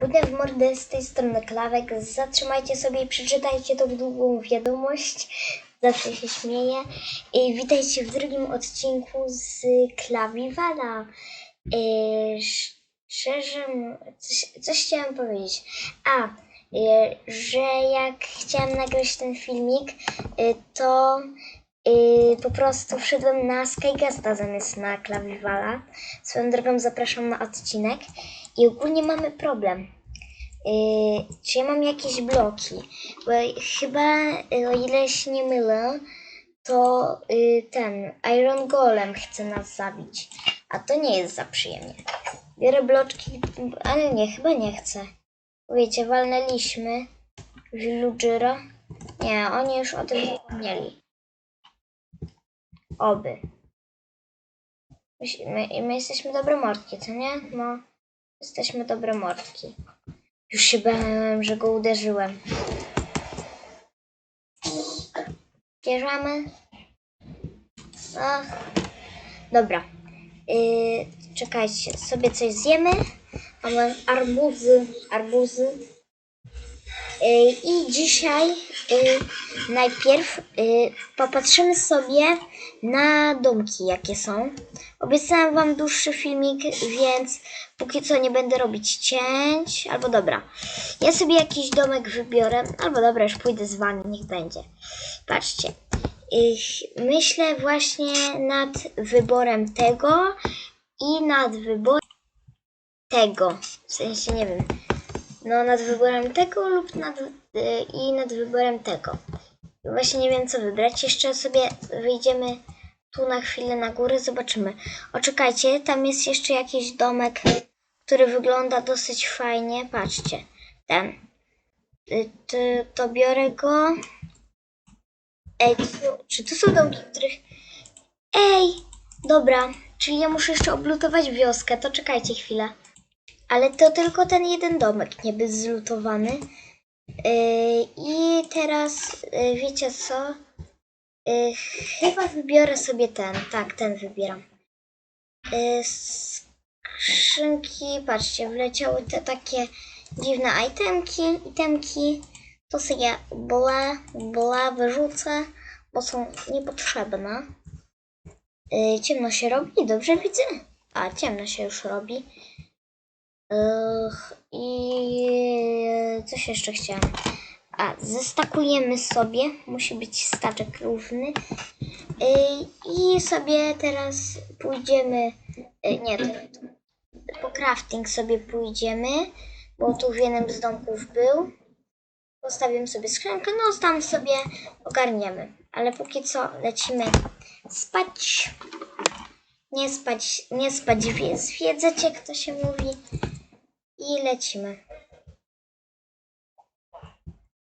Budę w mordę z tej strony Klawek. Zatrzymajcie sobie i przeczytajcie tą długą wiadomość. Zawsze się śmieję. I witajcie w drugim odcinku z Klawiwala. Yy, szczerze, m- coś, coś chciałam powiedzieć. A, yy, że jak chciałam nagrać ten filmik, yy, to po prostu wszedłem na Skygasta zamiast na Klawiwala. Swoją drogą zapraszam na odcinek. I ogólnie mamy problem. Yy, czy ja mam jakieś bloki? Bo chyba, o ile się nie mylę, to yy, ten Iron Golem chce nas zabić. A to nie jest za przyjemnie. Biorę bloczki, ale nie, chyba nie chcę. Wiecie, walnęliśmy Villagera. Nie, oni już o tym zapomnieli. Oby. My, my, my jesteśmy dobre mordki, co nie? No. Jesteśmy dobre mordki. Już się bałem, że go uderzyłem. Bierzemy. Ach. Dobra. Yy, czekajcie, sobie coś zjemy. Mamy arbuzy, arbuzy. Yy, I dzisiaj yy, najpierw yy, popatrzymy sobie na domki, jakie są. Obiecałam wam dłuższy filmik, więc póki co nie będę robić cięć. Albo dobra, ja sobie jakiś domek wybiorę. Albo dobra, już pójdę z wami, niech będzie. Patrzcie. Myślę właśnie nad wyborem tego i nad wyborem tego. W sensie nie wiem. No nad wyborem tego lub nad, y, i nad wyborem tego. Właśnie nie wiem co wybrać. Jeszcze sobie wyjdziemy tu na chwilę na górę, zobaczymy. O, czekajcie, tam jest jeszcze jakiś domek, który wygląda dosyć fajnie. Patrzcie, ten. Y, To, to biorę go. Ej, czy to są domki, których... Ej, dobra, czyli ja muszę jeszcze oblutować wioskę, to czekajcie chwilę. Ale to tylko ten jeden domek nie był zlutowany. Yy, I teraz, yy, wiecie co? Yy, chyba wybiorę sobie ten. Tak, ten wybieram. Skrzynki, patrzcie, wleciały te takie dziwne itemki, itemki. To sobie bla, bla wyrzucę, bo są niepotrzebne. Ciemno się robi, dobrze widzę? A, ciemno się już robi. I coś jeszcze chciałam. A, zestakujemy sobie. Musi być staczek równy. Yy, I sobie teraz pójdziemy. yy, Nie, po crafting sobie pójdziemy, bo tu w jednym z domków był. Postawimy sobie skrzynkę, no tam sobie ogarniemy. Ale póki co lecimy spać. Nie spać, nie spać, wie- zwiedzać, jak to się mówi. I lecimy.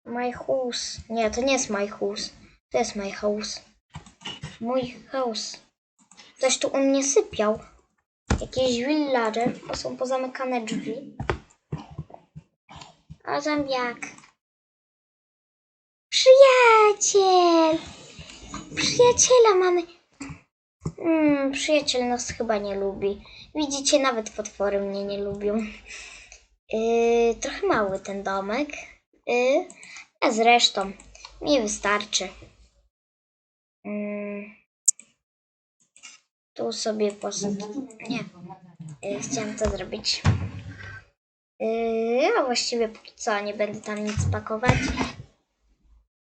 My house. Nie, to nie jest my house. To jest my house. Mój house. Ktoś tu u mnie sypiał. Jakiś villager. To są pozamykane drzwi. A zombiak. Przyjaciel! Przyjaciela mamy. Hmm, przyjaciel nas chyba nie lubi. Widzicie, nawet potwory mnie nie lubią. Yy, trochę mały ten domek. Yy, a zresztą mi wystarczy. Yy, tu sobie posadzić. Nie. Yy, chciałam to zrobić. Yy, a właściwie póki co nie będę tam nic pakować.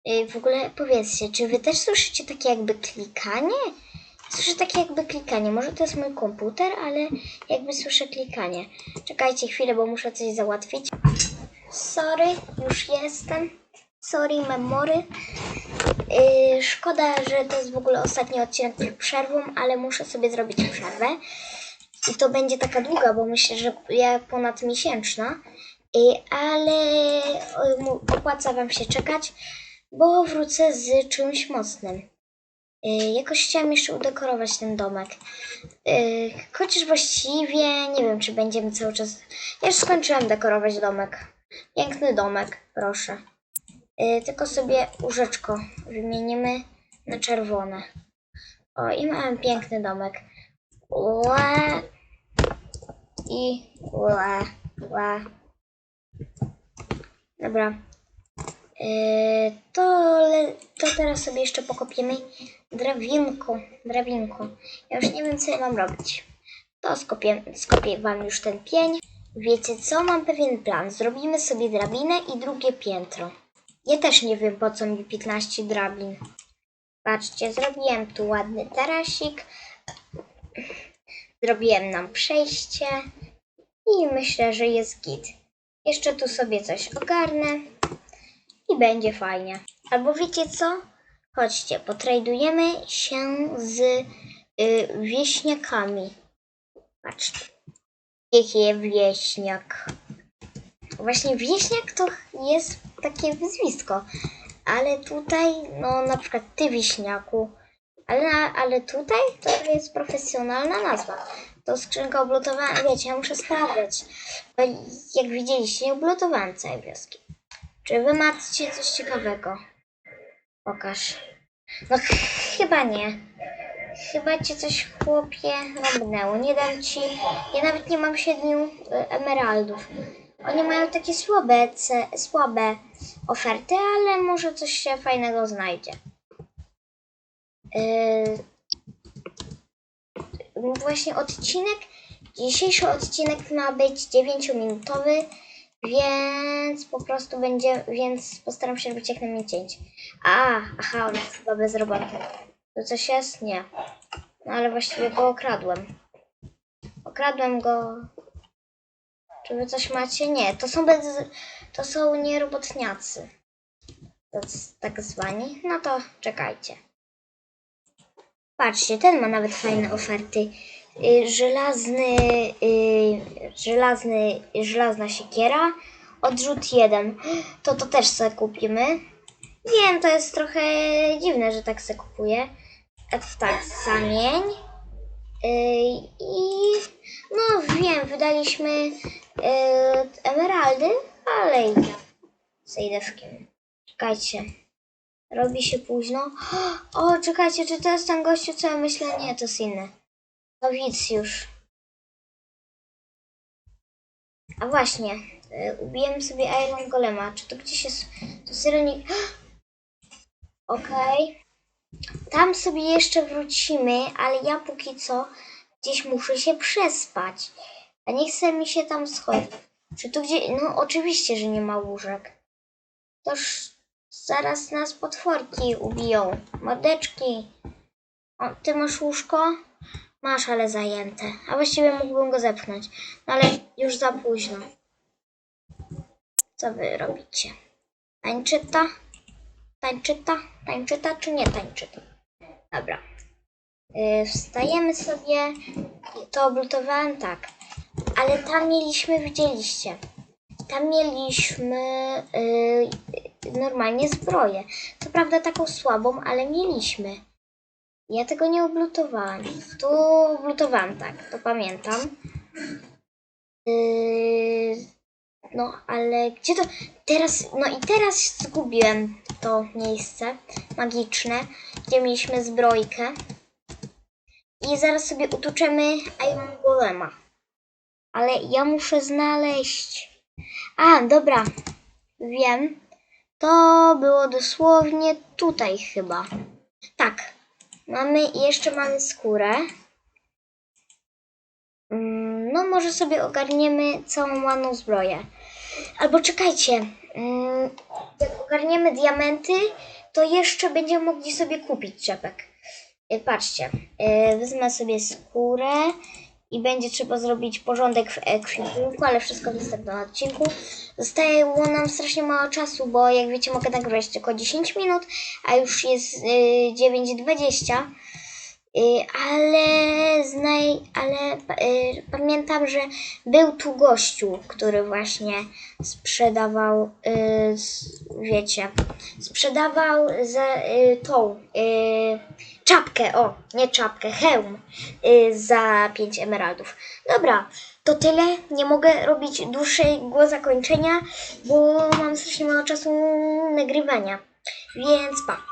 Yy, w ogóle powiedzcie, czy wy też słyszycie takie jakby klikanie? Słyszę takie jakby klikanie. Może to jest mój komputer, ale jakby słyszę klikanie. Czekajcie chwilę, bo muszę coś załatwić. Sorry, już jestem. Sorry, memory. Yy, szkoda, że to jest w ogóle ostatni odcinek przed przerwą, ale muszę sobie zrobić przerwę. I to będzie taka długa, bo myślę, że ja ponad miesięczna. Yy, ale yy, opłaca Wam się czekać, bo wrócę z czymś mocnym. Yy, jakoś chciałam jeszcze udekorować ten domek. Yy, chociaż właściwie nie wiem, czy będziemy cały czas. Ja już skończyłam dekorować domek. Piękny domek, proszę. Yy, tylko sobie łóżeczko wymienimy na czerwone. O, i mamy piękny domek. Ła. I ła, ła. Dobra. To, to teraz sobie jeszcze pokopiemy drabinką. Drabinką. Ja już nie wiem, co ja mam robić. To skopię, skopię wam już ten pień. Wiecie co? Mam pewien plan. Zrobimy sobie drabinę i drugie piętro. Ja też nie wiem, po co mi 15 drabin. Patrzcie, zrobiłem tu ładny tarasik. Zrobiłem nam przejście. I myślę, że jest git. Jeszcze tu sobie coś ogarnę. I będzie fajnie. Albo wiecie co? Chodźcie, potradujemy się z y, wieśniakami. Patrzcie. Jaki wieśniak. Właśnie wieśniak to jest takie wyzwisko. Ale tutaj, no na przykład ty wieśniaku. Ale, ale tutaj to jest profesjonalna nazwa. To skrzynka oblotowana, wiecie, ja muszę sprawdzać. Bo jak widzieliście, nie oblotowałem całej wioski. Czy wy macie coś ciekawego? Pokaż. No ch- chyba nie. Chyba cię coś chłopie robnęło. Nie dam ci. Ja nawet nie mam siedmiu y, emeraldów. Oni mają takie słabe, słabe oferty, ale może coś się fajnego znajdzie. Yy, właśnie odcinek, dzisiejszy odcinek ma być 9-minutowy, więc po prostu będzie, więc postaram się robić jak najmniej cięć. A, aha, on jest chyba bezrobotny. To coś jest? Nie. No ale właściwie go okradłem. Okradłem go. Czy wy coś macie? Nie, to są bez... To są nierobotniacy. Tak- zwani. No to czekajcie. Patrzcie, ten ma nawet fajne oferty. Y, Żelazny, y, żelazny, żelazna siekiera, odrzut jeden. To to też sobie kupimy. Wiem, to jest trochę dziwne, że tak se kupuję. A tak, zamień. I no wiem, wydaliśmy y, emeraldy, ale i tak. Zejdę w. Czekajcie. Robi się późno. O, czekajcie, czy to jest ten gościu, co ja myślę? Nie, to jest inny. Już. A właśnie, y, ubijemy sobie Iron Golema. Czy to gdzieś jest... To Syrenik... Okej. Tam sobie jeszcze wrócimy, ale ja póki co gdzieś muszę się przespać. A nie chce mi się tam schodzić. Czy tu gdzie... No oczywiście, że nie ma łóżek. Toż zaraz nas potworki ubiją. Mordeczki. O, ty masz łóżko? Masz, ale zajęte. A właściwie mógłbym go zepchnąć. No ale już za późno. Co wy robicie? Tańczyta? Tańczyta? Tańczyta czy nie tańczyta? Dobra. Yy, wstajemy sobie. To oblutowałem tak. Ale tam mieliśmy, widzieliście. Tam mieliśmy yy, normalnie zbroję. Co prawda taką słabą, ale mieliśmy. Ja tego nie oblutowałam. Tu oblutowałam, tak, to pamiętam. Yy, no, ale gdzie to? Teraz, no i teraz zgubiłem to miejsce magiczne, gdzie mieliśmy zbrojkę. I zaraz sobie utuczemy Iron Golema. Ale ja muszę znaleźć. A, dobra. Wiem. To było dosłownie tutaj chyba. Tak. Mamy jeszcze mamy skórę. Mm, No, może sobie ogarniemy całą ładną zbroję. Albo czekajcie. Mm, Jak ogarniemy diamenty, to jeszcze będziemy mogli sobie kupić czepek. Y, Patrzcie, y, wezmę sobie skórę i będzie trzeba zrobić porządek w ekwipunku, ale wszystko w następnym odcinku. Zostało nam strasznie mało czasu, bo jak wiecie mogę nagrywać tylko 10 minut, a już jest y, 9.20. Y, ale znaj, ale y, pamiętam, że był tu gościu, który właśnie sprzedawał, y, wiecie, sprzedawał za tą czapkę, o, nie czapkę, hełm za 5 emeraldów. Dobra, to tyle. Nie mogę robić dłuższego zakończenia, bo mam strasznie mało czasu nagrywania. Więc pa.